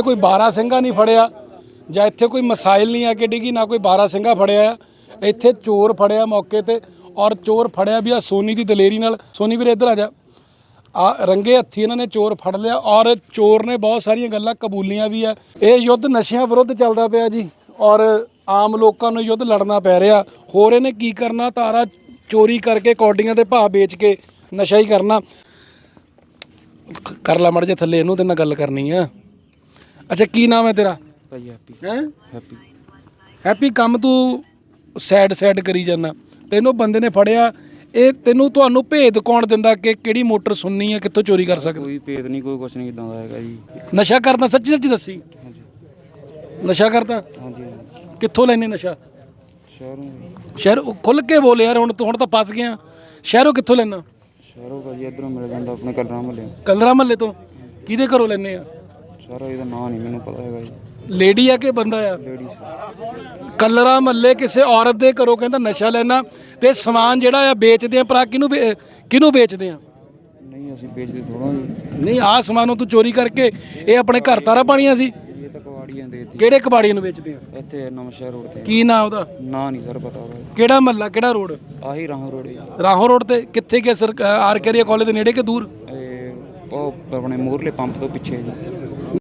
ਇੱਥੇ ਕੋਈ 12 ਸਿੰਘਾ ਨਹੀਂ ਫੜਿਆ ਜਾਂ ਇੱਥੇ ਕੋਈ ਮਸਾਇਲ ਨਹੀਂ ਆ ਕਿ ਡਿੱਗੀ, ਨਾ ਕੋਈ 12 ਸਿੰਘਾ ਫੜਿਆ ਆ। ਇੱਥੇ ਚੋਰ ਫੜਿਆ ਮੌਕੇ ਤੇ ਔਰ ਚੋਰ ਫੜਿਆ ਵੀ ਆ ਸੋਨੀ ਦੀ ਦਲੇਰੀ ਨਾਲ। ਸੋਨੀ ਵੀਰੇ ਇੱਧਰ ਆ ਜਾ। ਆ ਰੰਗੇ ਹੱਥੀ ਇਹਨਾਂ ਨੇ ਚੋਰ ਫੜ ਲਿਆ ਔਰ ਚੋਰ ਨੇ ਬਹੁਤ ਸਾਰੀਆਂ ਗੱਲਾਂ ਕਬੂਲੀਆਂ ਵੀ ਆ। ਇਹ ਯੁੱਧ ਨਸ਼ਿਆਂ ਵਿਰੁੱਧ ਚੱਲਦਾ ਪਿਆ ਜੀ ਔਰ ਆਮ ਲੋਕਾਂ ਨੂੰ ਯੁੱਧ ਲੜਨਾ ਪੈ ਰਿਹਾ। ਹੋਰ ਇਹਨੇ ਕੀ ਕਰਨਾ? ਤਾਰਾ ਚੋਰੀ ਕਰਕੇ ਕੌਡੀਆਂ ਦੇ ਭਾਅ ਵੇਚ ਕੇ ਨਸ਼ਾ ਹੀ ਕਰਨਾ। ਕਰ ਲਾ ਮੜ ਜੇ ਥੱਲੇ ਇਹਨੂੰ ਤੇ ਨਾਲ ਗੱਲ ਕਰਨੀ ਆ। ਅੱਛਾ ਕੀ ਨਾਮ ਹੈ ਤੇਰਾ? ਭਾਈ ਹੈਪੀ। ਹੈ? ਹੈਪੀ। ਹੈਪੀ ਕੰਮ ਤੂੰ ਸੈਡ ਸੈਡ ਕਰੀ ਜਾਂਦਾ। ਤੈਨੂੰ ਬੰਦੇ ਨੇ ਫੜਿਆ ਇਹ ਤੈਨੂੰ ਤੁਹਾਨੂੰ ਭੇਦ ਕੌਣ ਦਿੰਦਾ ਕਿ ਕਿਹੜੀ ਮੋਟਰ ਸੁਣਨੀ ਹੈ ਕਿੱਥੋਂ ਚੋਰੀ ਕਰ ਸਕਦਾ? ਕੋਈ ਭੇਦ ਨਹੀਂ ਕੋਈ ਕੁਛ ਨਹੀਂ ਇਦਾਂ ਦਾ ਹੈਗਾ ਜੀ। ਨਸ਼ਾ ਕਰਦਾ ਸੱਚੀ ਸੱਚੀ ਦੱਸੀ। ਹਾਂਜੀ। ਨਸ਼ਾ ਕਰਦਾ? ਹਾਂਜੀ ਹਾਂਜੀ। ਕਿੱਥੋਂ ਲੈਨੇ ਨਸ਼ਾ? ਸ਼ਹਿਰੋਂ। ਸ਼ਹਿਰ ਖੁੱਲ ਕੇ ਬੋਲ ਯਾਰ ਹੁਣ ਤੂੰ ਹੁਣ ਤਾਂ ਫਸ ਗਿਆ। ਸ਼ਹਿਰੋਂ ਕਿੱਥੋਂ ਲੈਣਾ ਸ਼ਹਿਰੋਂ ਭਾਜੀ ਇਧਰੋਂ ਮਿਲ ਜਾਂਦਾ ਆਪਣੇ ਕਲਰਾਂ ਮਹੱਲੇ ਕਲਰਾ ਮਹੱਲੇ ਤੋਂ? ਕਿਹਦੇ ਘਰੋਂ ਲੈਨੇ ਆ? ਸਾਰਾ ਇਹਦਾ ਨਾਂ ਨਹੀਂ ਮੈਨੂੰ ਪਤਾ ਹੈਗਾ ਜੀ। ਲੇਡੀ ਆ ਕਿ ਬੰਦਾ ਆ? ਲੇਡੀਜ਼ ਕਲਰਾ ਮਹੱਲੇ ਕਿਸੇ ਔਰਤ ਦੇ ਘਰੋਂ ਕਹਿੰਦਾ ਨਸ਼ਾ ਲੈਣਾ ਤੇ ਸਮਾਨ ਜਿਹੜਾ ਆ ਵੇਚਦੇ ਆ ਭਰਾ ਕਿਹਨੂੰ ਵੇ- ਕਿਹਨੂੰ ਵੇਚਦੇ ਆ? ਨਹੀਂ ਅਸੀਂ ਵੇਚਦੇ ਥੋੜਾ ਜੀ। ਨਹੀਂ ਆਹ ਸਮਾਨ ਤੂੰ ਚੋਰੀ ਕਰਕੇ ਇਹ ਆਪਣੇ ਘਰ ਤਾਰਾ ਪਾਣੀਆਂ ਸੀ। ਇਹ ਤਾਂ ਕਵਾੜੀਆਂ ਦੇਤੀ ਕਿਹੜੇ ਕਬਾੜੀਆਂ ਨੂੰ ਵੇਚਦੇ ਆ? ਇੱਥੇ ਨਵਾਂ ਸ਼ਹਿਰ ਰੋਡ ਤੇ। ਕੀ ਨਾਂ ਉਹਦਾ? ਨਾਂ ਨਹੀਂ ਸਰ ਪਤਾ ਉਹਦਾ। ਕਿਹੜਾ ਮਹੱਲਾ ਕਿਹੜਾ ਰੋਡ? ਆਹੀ ਰਾਹੋਂ ਰੋਡ ਜੀ। ਰਾਹੋਂ ਰੋਡ ਤੇ ਕਿੱਥੇ ਕਿ ਸਰ ਆਰ ਕਰੀਆ ਕਾਲਜ ਦੇ ਨੇੜੇ ਕਿ ਦੂਰ? ਇਹ ਉਹ ਆਪਣੇ ਮੂਰਲੇ ਪੰਪ ਤੋਂ ਪਿੱਛੇ ਜੀ।